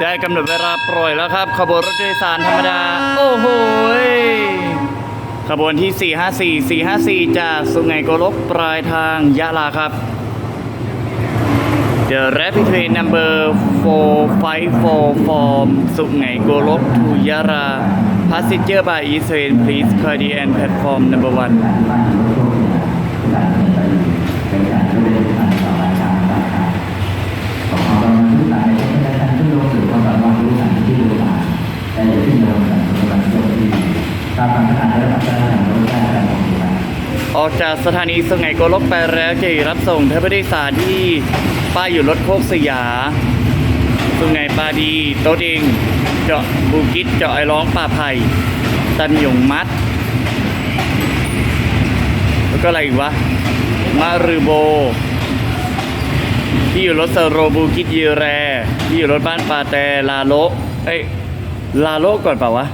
ได้กำหนดเวลาปล่อยแล้วครับ ขบวนรถโดยสารธรรมดา โอ้โหขบวนที่ 454 454 จากสุไหงโกลกปลายทางยะลาครับ The rapid train number 454 from สุไหงโกลก to Yara passenger by East train please clear the end platform number one 1ออกจากสถานีสุไหงโกลกไปแล้วจะรับส่งท่านผู้โดยสารที่ป้ายอยู่รถโคกสยาสุไหงปาดีโตดิงเจาะบูกิจเจาะไอร้องป่าไผ่ตันหยงมัด แล้วก็อะไรอีกวะมารือโบ ที่อยู่รถเซอร์โรบูกิจยีแร ที่อยู่รถบ้านปาแต่ลาโลเอ้ย ลาโลกก่อนเปล่าวะ